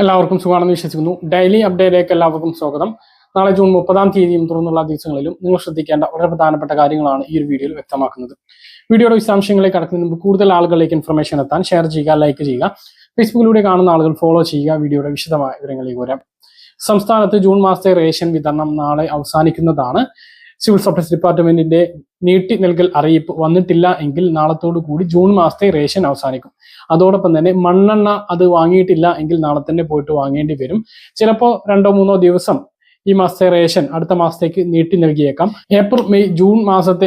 എല്ലാവർക്കും സുഖമാണെന്ന് വിശ്വസിക്കുന്നു. ഡെയിലി അപ്ഡേറ്റിലേക്ക് എല്ലാവർക്കും സ്വാഗതം. നാളെ ജൂൺ മുപ്പതാം തീയതിയും തുറന്നുള്ള ദിവസങ്ങളിലും നിങ്ങൾ ശ്രദ്ധിക്കേണ്ട വളരെ പ്രധാനപ്പെട്ട കാര്യങ്ങളാണ് ഈ ഒരു വീഡിയോയിൽ വ്യക്തമാക്കുന്നത്. വീഡിയോയുടെ വിശദാംശങ്ങളിലേക്ക് കടക്കുന്നതിന് മുമ്പ് കൂടുതൽ ആളുകളിലേക്ക് ഇൻഫർമേഷൻ എത്താൻ ഷെയർ ചെയ്യുക ലൈക്ക് ചെയ്യുക. ഫേസ്ബുക്കിലൂടെ കാണുന്ന ആളുകൾ ഫോളോ ചെയ്യുക വീഡിയോയുടെ വിശദമായ വിവരങ്ങളിലേക്ക് വരാം. സംസ്ഥാനത്ത് ജൂൺ മാസത്തെ റേഷൻ വിതരണം നാളെ അവസാനിക്കുന്നതാണ്. സിവിൽ സപ്ലൈസ് ഡിപ്പാർട്ട്മെന്റിന്റെ നീട്ടി നൽകൽ അറിയിപ്പ് വന്നിട്ടില്ല എങ്കിൽ നാളത്തോടു കൂടി ജൂൺ മാസത്തെ റേഷൻ അവസാനിക്കും. അതോടൊപ്പം തന്നെ മണ്ണെണ്ണ അത് വാങ്ങിയിട്ടില്ല എങ്കിൽ നാളെ തന്നെ പോയിട്ട് വാങ്ങേണ്ടി വരും. ചിലപ്പോൾ രണ്ടോ മൂന്നോ ദിവസം ഈ മാസത്തെ റേഷൻ അടുത്ത മാസത്തേക്ക് നീട്ടി നൽകിയേക്കാം. ഏപ്രിൽ മെയ് ജൂൺ മാസത്തെ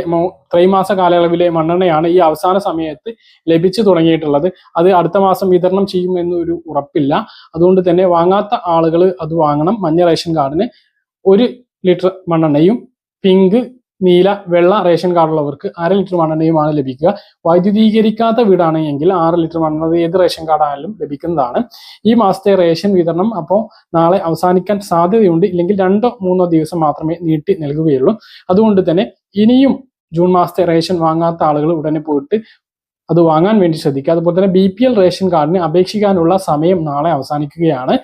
ത്രൈമാസ കാലയളവിലെ മണ്ണെണ്ണയാണ് ഈ അവസാന സമയത്ത് ലഭിച്ചു തുടങ്ങിയിട്ടുള്ളത്. അത് അടുത്ത മാസം വിതരണം ചെയ്യുമെന്നൊരു ഉറപ്പില്ല. അതുകൊണ്ട് തന്നെ വാങ്ങാത്ത ആളുകൾ അത് വാങ്ങണം. മഞ്ഞ റേഷൻ കാർഡിന് ഒരു ലിറ്റർ മണ്ണെണ്ണയും പിങ്ക് നീല വെള്ള റേഷൻ കാർഡുള്ളവർക്ക് അര ലിറ്റർ മണ്ണെണ്ണയുമാണ് ലഭിക്കുക. വൈദ്യുതീകരിക്കാത്ത വീടാണെങ്കിൽ ആറ് ലിറ്റർ മണ്ണെണ്ണ ഏത് റേഷൻ കാർഡായാലും ലഭിക്കുന്നതാണ്. ഈ മാസത്തെ റേഷൻ വിതരണം അപ്പോൾ നാളെ അവസാനിക്കാൻ സാധ്യതയുണ്ട്. ഇല്ലെങ്കിൽ രണ്ടോ മൂന്നോ ദിവസം മാത്രമേ നീട്ടി നൽകുകയുള്ളൂ. അതുകൊണ്ട് തന്നെ ഇനിയും ജൂൺ മാസത്തെ റേഷൻ വാങ്ങാത്ത ആളുകൾ ഉടനെ പോയിട്ട് അത് വാങ്ങാൻ വേണ്ടി ശ്രദ്ധിക്കുക. അതുപോലെ തന്നെ ബി പി എൽ റേഷൻ കാർഡിന് അപേക്ഷിക്കാനുള്ള സമയം നാളെ അവസാനിക്കുകയാണ്.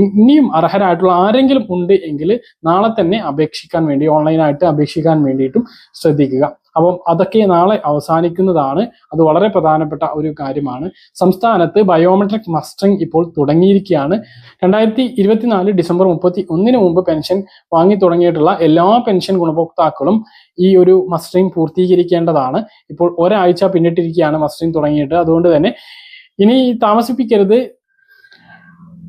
ഇനിയും അർഹരായിട്ടുള്ള ആരെങ്കിലും ഉണ്ട് എങ്കിൽ നാളെ തന്നെ അപേക്ഷിക്കാൻ വേണ്ടി ഓൺലൈനായിട്ട് അപേക്ഷിക്കാൻ വേണ്ടിയിട്ടും ശ്രദ്ധിക്കുക. അപ്പം അതൊക്കെ നാളെ അവസാനിക്കുന്നതാണ്. അത് വളരെ പ്രധാനപ്പെട്ട ഒരു കാര്യമാണ്. സംസ്ഥാനത്ത് ബയോമെട്രിക് മസ്റ്ററിംഗ് ഇപ്പോൾ തുടങ്ങിയിരിക്കുകയാണ്. രണ്ടായിരത്തി ഇരുപത്തിനാല് ഡിസംബർ മുപ്പത്തി ഒന്നിന് മുമ്പ് പെൻഷൻ വാങ്ങി തുടങ്ങിയിട്ടുള്ള എല്ലാ പെൻഷൻ ഗുണഭോക്താക്കളും ഈ ഒരു മസ്റ്ററിംഗ് പൂർത്തീകരിക്കേണ്ടതാണ്. ഇപ്പോൾ ഒരാഴ്ച പിന്നിട്ടിരിക്കുകയാണ് മസ്റ്ററിംഗ് തുടങ്ങിയിട്ട്. അതുകൊണ്ട് തന്നെ ഇനി താമസിപ്പിക്കരുത്.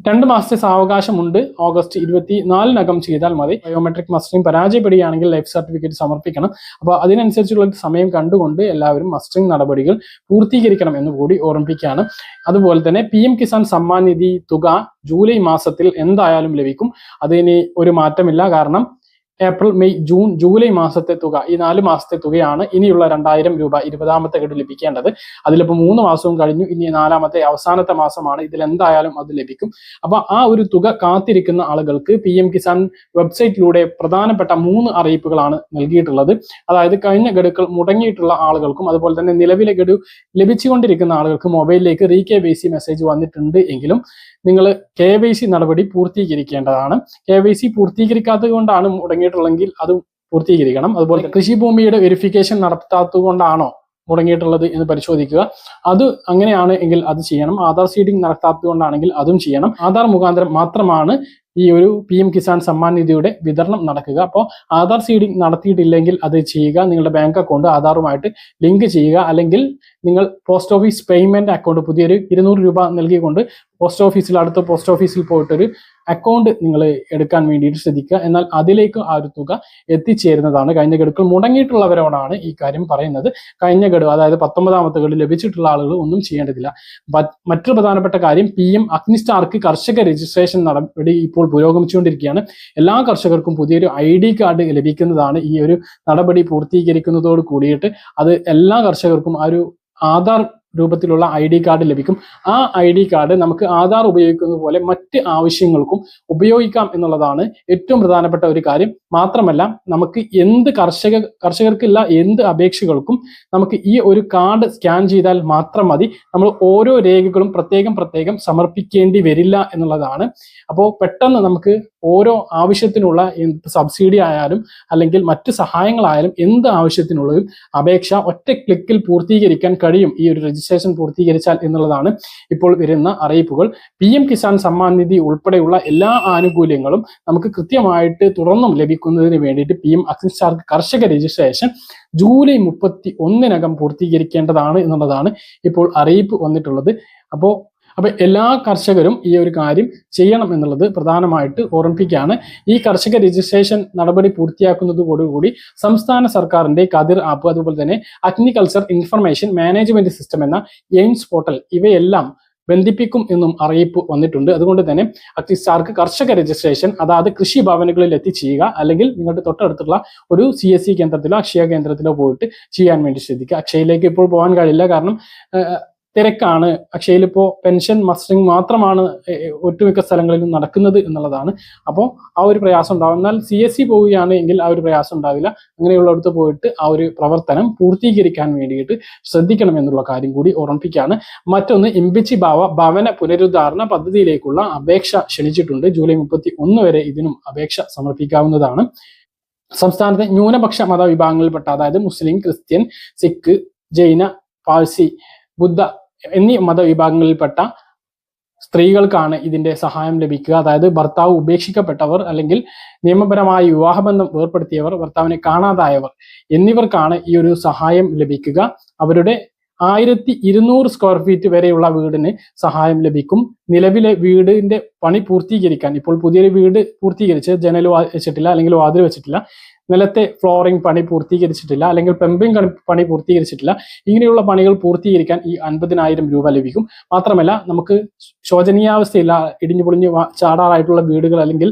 രണ്ട് മാസത്തെ സാവകാശമുണ്ട്. ഓഗസ്റ്റ് ഇരുപത്തി നാലിനകം ചെയ്താൽ മതി. ബയോമെട്രിക് മസ്റ്ററിംഗ് പരാജയപ്പെടുകയാണെങ്കിൽ ലൈഫ് സർട്ടിഫിക്കറ്റ് സമർപ്പിക്കണം. അപ്പോൾ അതിനനുസരിച്ചുള്ള സമയം കണ്ടുകൊണ്ട് എല്ലാവരും മസ്റ്ററിംഗ് നടപടികൾ പൂർത്തീകരിക്കണം എന്ന് കൂടി ഓർമ്മിപ്പിക്കുകയാണ്. അതുപോലെ തന്നെ പി എം കിസാൻ സമ്മാൻ നിധി തുക ജൂലൈ മാസത്തിൽ എന്തായാലും ലഭിക്കും. അതിന് ഒരു മാറ്റമില്ല. കാരണം ഏപ്രിൽ മെയ് ജൂൺ ജൂലൈ മാസത്തെ തുക ഈ നാല് മാസത്തെ തുകയാണ് ഇനിയുള്ള രണ്ടായിരം രൂപ ഇരുപതാമത്തെ ഗഡു ലഭിക്കേണ്ടത്. അതിലിപ്പോൾ മൂന്ന് മാസവും കഴിഞ്ഞു ഇനി നാലാമത്തെ അവസാനത്തെ മാസമാണ് ഇതിൽ എന്തായാലും അത് ലഭിക്കും. അപ്പൊ ആ ഒരു തുക കാത്തിരിക്കുന്ന ആളുകൾക്ക് പി എം കിസാൻ വെബ്സൈറ്റിലൂടെ പ്രധാനപ്പെട്ട മൂന്ന് അറിയിപ്പുകളാണ് നൽകിയിട്ടുള്ളത്. അതായത് കഴിഞ്ഞ ഗഡുക്കൾ മുടങ്ങിയിട്ടുള്ള ആളുകൾക്കും അതുപോലെ തന്നെ നിലവിലെ ഗഡു ലഭിച്ചുകൊണ്ടിരിക്കുന്ന ആളുകൾക്ക് മൊബൈലിലേക്ക് re K Y C message വന്നിട്ടുണ്ട് എങ്കിലും നിങ്ങൾ കെ വൈ സി നടപടി പൂർത്തീകരിക്കേണ്ടതാണ്. കെ വൈ സി പൂർത്തീകരിക്കാത്തത് കൊണ്ടാണ് മുടങ്ങിയിട്ടുള്ളെങ്കിൽ അത് പൂർത്തീകരിക്കണം. അതുപോലെ കൃഷിഭൂമിയുടെ വെരിഫിക്കേഷൻ നടത്താത്തതുകൊണ്ടാണോ മുടങ്ങിയിട്ടുള്ളത് എന്ന് പരിശോധിക്കുക. അത് അങ്ങനെയാണ് എങ്കിൽ അത് ചെയ്യണം. ആധാർ സീഡിംഗ് നടത്താത്തതുകൊണ്ടാണെങ്കിൽ അതും ചെയ്യണം. ആധാർ മുഖാന്തരം മാത്രമാണ് ഈ ഒരു പി എം കിസാൻ സമ്മാൻ നിധിയുടെ വിതരണം നടക്കുക. അപ്പോൾ ആധാർ സീഡിംഗ് നടത്തിയിട്ടില്ലെങ്കിൽ അത് ചെയ്യുക. നിങ്ങളുടെ ബാങ്ക് അക്കൗണ്ട് ആധാറുമായിട്ട് ലിങ്ക് ചെയ്യുക. അല്ലെങ്കിൽ നിങ്ങൾ പോസ്റ്റ് ഓഫീസ് പേയ്മെന്റ് അക്കൗണ്ട് പുതിയൊരു ഇരുന്നൂറ് രൂപ നൽകിക്കൊണ്ട് പോസ്റ്റ് ഓഫീസിൽ അടുത്ത പോസ്റ്റ് ഓഫീസിൽ പോയിട്ടൊരു അക്കൗണ്ട് നിങ്ങൾ എടുക്കാൻ വേണ്ടിയിട്ട് ശ്രദ്ധിക്കുക. എന്നാൽ അതിലേക്ക് ആ ഒരു തുക എത്തിച്ചേരുന്നതാണ് കഴിഞ്ഞ ഗഡുക്കൾ മുടങ്ങിയിട്ടുള്ളവരോടാണ് ഈ കാര്യം പറയുന്നത്. കഴിഞ്ഞ ഗഡു അതായത് പത്തൊമ്പതാമത്തെ ഗഡു ലഭിച്ചിട്ടുള്ള ആളുകൾ ഒന്നും ചെയ്യേണ്ടതില്ല. മറ്റൊരു പ്രധാനപ്പെട്ട കാര്യം പി എം അഗ്നിസ്റ്റാർക്ക് കർഷക രജിസ്ട്രേഷൻ നടപടി ഇപ്പോൾ പുരോഗമിച്ചുകൊണ്ടിരിക്കുകയാണ്. എല്ലാ കർഷകർക്കും പുതിയൊരു ഐ ഡി കാർഡ് ലഭിക്കുന്നതാണ് ഈ ഒരു നടപടി പൂർത്തീകരിക്കുന്നതോട് കൂടിയിട്ട് അത് എല്ലാ കർഷകർക്കും ആ ഒരു ആധാർ രൂപത്തിലുള്ള ഐ ഡി കാർഡ് ലഭിക്കും. ആ ഐ ഡി കാർഡ് നമുക്ക് ആധാർ ഉപയോഗിക്കുന്ന പോലെ മറ്റ് ആവശ്യങ്ങൾക്കും ഉപയോഗിക്കാം എന്നുള്ളതാണ് ഏറ്റവും പ്രധാനപ്പെട്ട ഒരു കാര്യം. മാത്രമല്ല നമുക്ക് എന്ത് കർഷക കർഷകർക്കുള്ള എന്ത് അപേക്ഷകൾക്കും നമുക്ക് ഈ ഒരു കാർഡ് സ്കാൻ ചെയ്താൽ മാത്രം മതി. നമ്മൾ ഓരോ രേഖകളും പ്രത്യേകം പ്രത്യേകം സമർപ്പിക്കേണ്ടി വരില്ല എന്നുള്ളതാണ്. അപ്പോൾ പെട്ടെന്ന് നമുക്ക് ഓരോ ആവശ്യത്തിനുള്ള സബ്സിഡി ആയാലും അല്ലെങ്കിൽ മറ്റ് സഹായങ്ങളായാലും എന്ത് ആവശ്യത്തിനുള്ളതും അപേക്ഷ ഒറ്റ ക്ലിക്കിൽ പൂർത്തീകരിക്കാൻ കഴിയും ഈ ഒരു രജിസ്ട്രേഷൻ പൂർത്തീകരിച്ചാൽ എന്നുള്ളതാണ് ഇപ്പോൾ വരുന്ന അറിയിപ്പുകൾ. പി എം കിസാൻ സമ്മാൻ നിധി ഉൾപ്പെടെയുള്ള എല്ലാ ആനുകൂല്യങ്ങളും നമുക്ക് കൃത്യമായിട്ട് തുറന്നും ലഭിക്കുന്നതിന് വേണ്ടിയിട്ട് പി എം അഗ്നിസ്റ്റാർക്ക് കർഷക രജിസ്ട്രേഷൻ ജൂലൈ മുപ്പത്തി ഒന്നിനകം പൂർത്തീകരിക്കേണ്ടതാണ് എന്നുള്ളതാണ് ഇപ്പോൾ അറിയിപ്പ് വന്നിട്ടുള്ളത്. അപ്പോൾ അപ്പൊ എല്ലാ കർഷകരും ഈ ഒരു കാര്യം ചെയ്യണം എന്നുള്ളത് പ്രധാനമായിട്ട് ഓർമ്മിപ്പിക്കുകയാണ്. ഈ കർഷക രജിസ്ട്രേഷൻ നടപടി പൂർത്തിയാക്കുന്നതോടുകൂടി സംസ്ഥാന സർക്കാരിന്റെ കതിർ ആപ്പ് അതുപോലെ തന്നെ അഗ്നികൾച്ചർ ഇൻഫർമേഷൻ മാനേജ്മെന്റ് സിസ്റ്റം എന്ന എയിംസ് പോർട്ടൽ ഇവയെല്ലാം ബന്ധിപ്പിക്കും എന്നും അറിയിപ്പ് വന്നിട്ടുണ്ട്. അതുകൊണ്ട് തന്നെ അഗ്നിസ്റ്റാർക്ക് കർഷക രജിസ്ട്രേഷൻ അതായത് കൃഷി ഭവനുകളിൽ എത്തിച്ചെയ്യുക അല്ലെങ്കിൽ നിങ്ങളുടെ തൊട്ടടുത്തുള്ള ഒരു സി എസ് സി കേന്ദ്രത്തിലോ അക്ഷയ കേന്ദ്രത്തിലോ പോയിട്ട് ചെയ്യാൻ വേണ്ടി ശ്രദ്ധിക്കുക. അക്ഷയയിലേക്ക് ഇപ്പോൾ പോകാൻ കഴിയില്ല. കാരണം തിരക്കാണ്. അക്ഷയയിൽ ഇപ്പോൾ പെൻഷൻ മസ്റ്ററിങ് മാത്രമാണ് ഒട്ടുമിക്ക സ്ഥലങ്ങളിലും നടക്കുന്നത് എന്നുള്ളതാണ്. അപ്പോൾ ആ ഒരു പ്രയാസം ഉണ്ടാവും. എന്നാൽ സി എസ് സി പോവുകയാണ് എങ്കിൽ ആ ഒരു പ്രയാസം ഉണ്ടാവില്ല. അങ്ങനെയുള്ളിടത്ത് പോയിട്ട് ആ ഒരു പ്രവർത്തനം പൂർത്തീകരിക്കാൻ വേണ്ടിയിട്ട് ശ്രദ്ധിക്കണം എന്നുള്ള കാര്യം കൂടി ഓർമ്മിപ്പിക്കുകയാണ്. മറ്റൊന്ന് ഇമ്പിച്ചി ഭാവ ഭവന പുനരുദ്ധാരണ പദ്ധതിയിലേക്കുള്ള അപേക്ഷ ക്ഷണിച്ചിട്ടുണ്ട്. ജൂലൈ മുപ്പത്തി ഒന്ന് വരെ ഇതിനും അപേക്ഷ സമർപ്പിക്കാവുന്നതാണ്. സംസ്ഥാനത്തെ ന്യൂനപക്ഷ മതവിഭാഗങ്ങളിൽപ്പെട്ട അതായത് മുസ്ലിം ക്രിസ്ത്യൻ സിഖ് ജൈന പാഴ്സി ബുദ്ധ എന്നീ മതവിഭാഗങ്ങളിൽപ്പെട്ട സ്ത്രീകൾക്കാണ് ഇതിന്റെ സഹായം ലഭിക്കുക. അതായത് ഭർത്താവ് ഉപേക്ഷിക്കപ്പെട്ടവർ അല്ലെങ്കിൽ നിയമപരമായ വിവാഹബന്ധം ഏർപ്പെടുത്തിയവർ ഭർത്താവിനെ കാണാതായവർ എന്നിവർക്കാണ് ഈ ഒരു സഹായം ലഭിക്കുക. അവരുടെ ആയിരത്തി ഇരുന്നൂറ് സ്ക്വയർ ഫീറ്റ് വരെയുള്ള വീടിന് സഹായം ലഭിക്കും. നിലവിലെ വീടിന്റെ പണി പൂർത്തീകരിക്കാൻ ഇപ്പോൾ പുതിയൊരു വീട് പൂർത്തീകരിച്ച് ജനൽ വെച്ചിട്ടില്ല അല്ലെങ്കിൽ വാതിൽ വെച്ചിട്ടില്ല. നിലത്തെ ഫ്ലോറിംഗ് പണി പൂർത്തീകരിച്ചിട്ടില്ല അല്ലെങ്കിൽ പെമ്പിംഗ് പണി പൂർത്തീകരിച്ചിട്ടില്ല. ഇങ്ങനെയുള്ള പണികൾ പൂർത്തീകരിക്കാൻ ഈ അൻപതിനായിരം രൂപ ലഭിക്കും. മാത്രമല്ല നമുക്ക് ശോചനീയാവസ്ഥയില്ല ഇടിഞ്ഞു പൊളിഞ്ഞ് ചാടാറായിട്ടുള്ള വീടുകൾ അല്ലെങ്കിൽ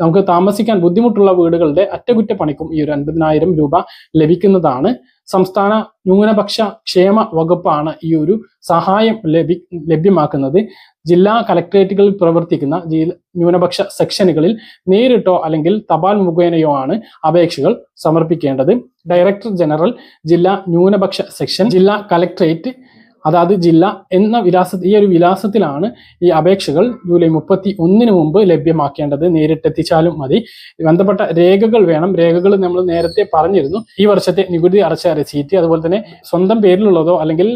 നമുക്ക് താമസിക്കാൻ ബുദ്ധിമുട്ടുള്ള വീടുകളുടെ അറ്റകുറ്റപ്പണിക്കും ഈ ഒരു അൻപതിനായിരം രൂപ ലഭിക്കുന്നതാണ്. സംസ്ഥാന ന്യൂനപക്ഷ ക്ഷേമ വകുപ്പാണ് ഈ ഒരു സഹായം ലഭി ലഭ്യമാക്കുന്നത്. ജില്ലാ കലക്ട്രേറ്റുകളിൽ പ്രവർത്തിക്കുന്ന ന്യൂനപക്ഷ സെക്ഷനുകളിൽ നേരിട്ടോ അല്ലെങ്കിൽ തപാൽ മുഖേനയോ ആണ് അപേക്ഷകൾ സമർപ്പിക്കേണ്ടത്. ഡയറക്ടർ ജനറൽ ജില്ലാ ന്യൂനപക്ഷ സെക്ഷൻ ജില്ലാ കലക്ടറേറ്റ് അതാത് ജില്ല എന്ന വിലാസ ഈ ഒരു വിലാസത്തിലാണ് ഈ അപേക്ഷകൾ ജൂലൈ മുപ്പത്തി ഒന്നിന് മുമ്പ് ലഭ്യമാക്കേണ്ടത്. നേരിട്ടെത്തിച്ചാലും മതി. ബന്ധപ്പെട്ട രേഖകൾ വേണം. രേഖകൾ നമ്മൾ നേരത്തെ പറഞ്ഞിരുന്നു. ഈ വർഷത്തെ നികുതി അടച്ച റെസീറ്റ് അതുപോലെ തന്നെ സ്വന്തം പേരിലുള്ളതോ അല്ലെങ്കിൽ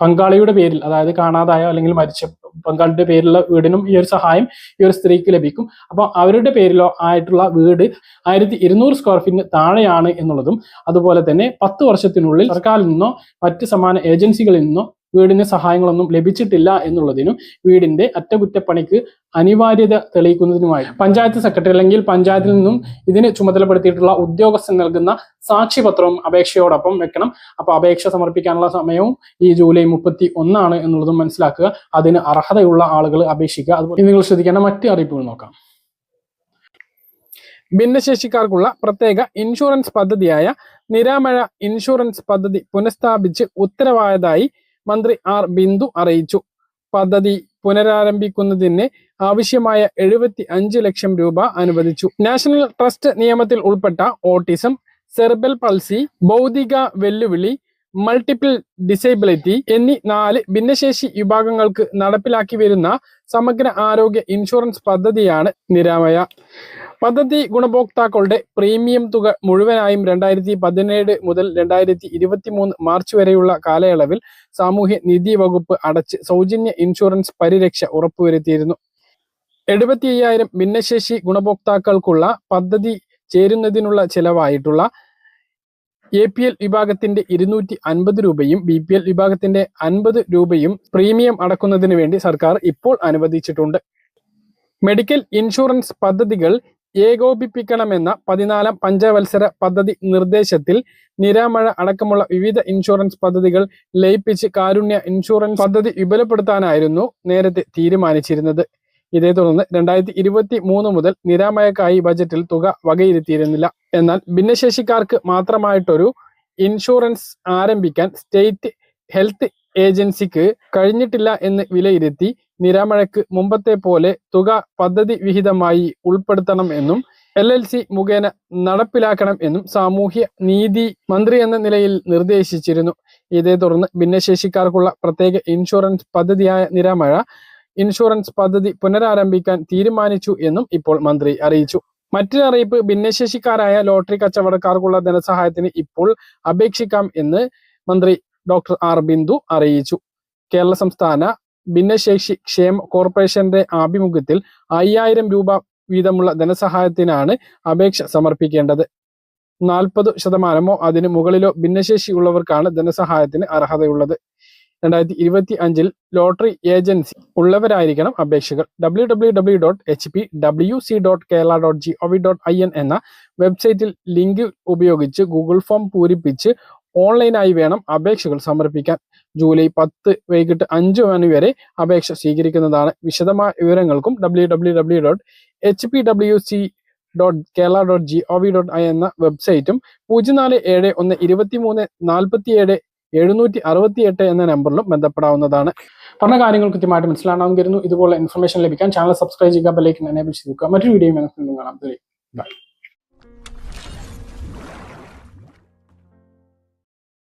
പങ്കാളിയുടെ പേരിൽ അതായത് കാണാതായോ അല്ലെങ്കിൽ മരിച്ച പങ്കാളിയുടെ പേരിലുള്ള വീടിനും ഈ ഒരു സഹായം ഈ ഒരു സ്ത്രീക്ക് ലഭിക്കും. അപ്പോൾ അവരുടെ പേരിലോ ആയിട്ടുള്ള വീട് ആയിരത്തി ഇരുന്നൂറ് സ്ക്വയർ ഫീറ്റിന് താഴെയാണ് എന്നുള്ളതും അതുപോലെ തന്നെ പത്ത് വർഷത്തിനുള്ളിൽ സർക്കാരിൽ നിന്നോ മറ്റ് സമാന ഏജൻസികളിൽ നിന്നോ വീടിന് സഹായങ്ങളൊന്നും ലഭിച്ചിട്ടില്ല എന്നുള്ളതിനും വീടിന്റെ അറ്റകുറ്റപ്പണിക്ക് അനിവാര്യത തെളിയിക്കുന്നതിനുമായി പഞ്ചായത്ത് സെക്രട്ടറി അല്ലെങ്കിൽ പഞ്ചായത്തിൽ നിന്നും ഇതിന് ചുമതലപ്പെടുത്തിയിട്ടുള്ള ഉദ്യോഗസ്ഥൻ നൽകുന്ന സാക്ഷിപത്രവും അപേക്ഷയോടൊപ്പം വെക്കണം. അപ്പൊ അപേക്ഷ സമർപ്പിക്കാനുള്ള സമയവും ഈ ജൂലൈ മുപ്പത്തി ഒന്നാണ് എന്നുള്ളതും മനസ്സിലാക്കുക. അതിന് അർഹതയുള്ള ആളുകൾ അപേക്ഷിക്കുക. അതുപോലെ നിങ്ങൾ ശ്രദ്ധിക്കേണ്ട മറ്റു അറിയിപ്പുകൾ നോക്കാം. ഭിന്നശേഷിക്കാർക്കുള്ള പ്രത്യേക ഇൻഷുറൻസ് പദ്ധതിയായ നിരാമഴ ഇൻഷുറൻസ് പദ്ധതി പുനഃസ്ഥാപിച്ച് ഉത്തരവായതായി മന്ത്രി ആർ ബിന്ദു അറിയിച്ചു. പദ്ധതി പുനരാരംഭിക്കുന്നതിന് ആവശ്യമായ എഴുപത്തി അഞ്ച് ലക്ഷം രൂപ അനുവദിച്ചു. നാഷണൽ ട്രസ്റ്റ് നിയമത്തിൽ ഉൾപ്പെട്ട ഓട്ടിസം സെർബൽ പൾസി ഭൗതിക വെല്ലുവിളി മൾട്ടിപ്പിൾ ഡിസേബിലിറ്റി എന്നീ നാല് ഭിന്നശേഷി വിഭാഗങ്ങൾക്ക് നടപ്പിലാക്കി വരുന്ന സമഗ്ര ആരോഗ്യ ഇൻഷുറൻസ് പദ്ധതിയാണ് നിരാമയ. പദ്ധതി ഗുണഭോക്താക്കളുടെ പ്രീമിയം തുക മുഴുവനായും രണ്ടായിരത്തി പതിനേഴ് മുതൽ രണ്ടായിരത്തി ഇരുപത്തി മൂന്ന് മാർച്ച് വരെയുള്ള കാലയളവിൽ സാമൂഹ്യ നിധി വകുപ്പ് അടച്ച് സൗജന്യ ഇൻഷുറൻസ് പരിരക്ഷ ഉറപ്പുവരുത്തിയിരുന്നു. എഴുപത്തി അയ്യായിരം ഭിന്നശേഷി ഗുണഭോക്താക്കൾക്കുള്ള പദ്ധതി ചേരുന്നതിനുള്ള ചെലവായിട്ടുള്ള എ പി എൽ വിഭാഗത്തിന്റെ ഇരുന്നൂറ്റി അൻപത് രൂപയും ബി പി എൽ വിഭാഗത്തിന്റെ അൻപത് രൂപയും പ്രീമിയം അടക്കുന്നതിന് വേണ്ടി സർക്കാർ ഇപ്പോൾ അനുവദിച്ചിട്ടുണ്ട്. മെഡിക്കൽ ഇൻഷുറൻസ് പദ്ധതികൾ ഏകോപിപ്പിക്കണമെന്ന പതിനാലാം പഞ്ചവത്സര പദ്ധതി നിർദ്ദേശത്തിൽ നിരാമഴ അടക്കമുള്ള വിവിധ ഇൻഷുറൻസ് പദ്ധതികൾ ലയിപ്പിച്ച് കാരുണ്യ ഇൻഷുറൻസ് പദ്ധതി വിപുലപ്പെടുത്താനായിരുന്നു നേരത്തെ തീരുമാനിച്ചിരുന്നത്. ഇതേ തുടർന്ന് രണ്ടായിരത്തി ഇരുപത്തി മൂന്ന് മുതൽ നിരാമയക്കായി ബജറ്റിൽ തുക വകയിരുത്തിയിരുന്നില്ല. എന്നാൽ ഭിന്നശേഷിക്കാർക്ക് മാത്രമായിട്ടൊരു ഇൻഷുറൻസ് ആരംഭിക്കാൻ സ്റ്റേറ്റ് ഹെൽത്ത് ഏജൻസിക്ക് കഴിഞ്ഞിട്ടില്ല എന്ന് വിലയിരുത്തി നിരാമഴയ്ക്ക് മുമ്പത്തെ പോലെ തുക പദ്ധതി വിഹിതമായി ഉൾപ്പെടുത്തണം എന്നും എൽ എൽ സി മുഖേന നടപ്പിലാക്കണം എന്നും സാമൂഹ്യ നീതി മന്ത്രി എന്ന നിലയിൽ നിർദ്ദേശിച്ചിരുന്നു. ഇതേ തുടർന്ന് ഭിന്നശേഷിക്കാർക്കുള്ള പ്രത്യേക ഇൻഷുറൻസ് പദ്ധതിയായ നിരാമഴ ഇൻഷുറൻസ് പദ്ധതി പുനരാരംഭിക്കാൻ തീരുമാനിച്ചു എന്നും ഇപ്പോൾ മന്ത്രി അറിയിച്ചു. മറ്റൊരു അറിയിപ്പ് ഭിന്നശേഷിക്കാരായ ലോട്ടറി കച്ചവടക്കാർക്കുള്ള ധനസഹായത്തിന് ഇപ്പോൾ അപേക്ഷിക്കാം എന്ന് മന്ത്രി ഡോക്ടർ ആർ ബിന്ദു അറിയിച്ചു. കേരള സംസ്ഥാന ഭിന്നശേഷി ക്ഷേമ കോർപ്പറേഷന്റെ ആഭിമുഖ്യത്തിൽ അയ്യായിരം രൂപ വീതമുള്ള ധനസഹായത്തിനാണ് അപേക്ഷ സമർപ്പിക്കേണ്ടത്. നാൽപ്പത് ശതമാനമോ അതിന് മുകളിലോ ഭിന്നശേഷി ഉള്ളവർക്കാണ് ധനസഹായത്തിന് അർഹതയുള്ളത്. രണ്ടായിരത്തി ഇരുപത്തി അഞ്ചിൽ ലോട്ടറി ഏജൻസി ഉള്ളവരായിരിക്കണം അപേക്ഷകൾ W W W dot H P W C dot Kerala dot G O V dot I N എന്ന വെബ്സൈറ്റിൽ ലിങ്ക് ഉപയോഗിച്ച് ഗൂഗിൾ ഫോം പൂരിപ്പിച്ച് ഓൺലൈനായി വേണം അപേക്ഷകൾ സമർപ്പിക്കാൻ. ജൂലൈ പത്ത് വൈകിട്ട് അഞ്ച് മണി വരെ അപേക്ഷ സ്വീകരിക്കുന്നതാണ്. വിശദമായ വിവരങ്ങൾക്കും W W W dot H P W C dot Kerala dot G O V dot I എന്ന വെബ്സൈറ്റും പൂജ്യം നാല് ഏഴ് ഒന്ന് ഇരുപത്തി മൂന്ന് നാൽപ്പത്തി ഏഴ് എഴുന്നൂറ്റി അറുപത്തി എട്ട് എന്ന നമ്പറിലും ബന്ധപ്പെടാവുന്നതാണ്. പറഞ്ഞ കാര്യങ്ങൾ കൃത്യമായിട്ട് മനസ്സിലാണെന്ന് കരുതുന്നു. ഇതുപോലെ ഇൻഫർമേഷൻ ലഭിക്കാൻ ചാനൽ സബ്സ്ക്രൈബ് ചെയ്യുക ബെല്ലൈക്കൻ എനേബിൾ ചെയ്ത് മറ്റൊരു വീഡിയോ കാണാം. ബൈ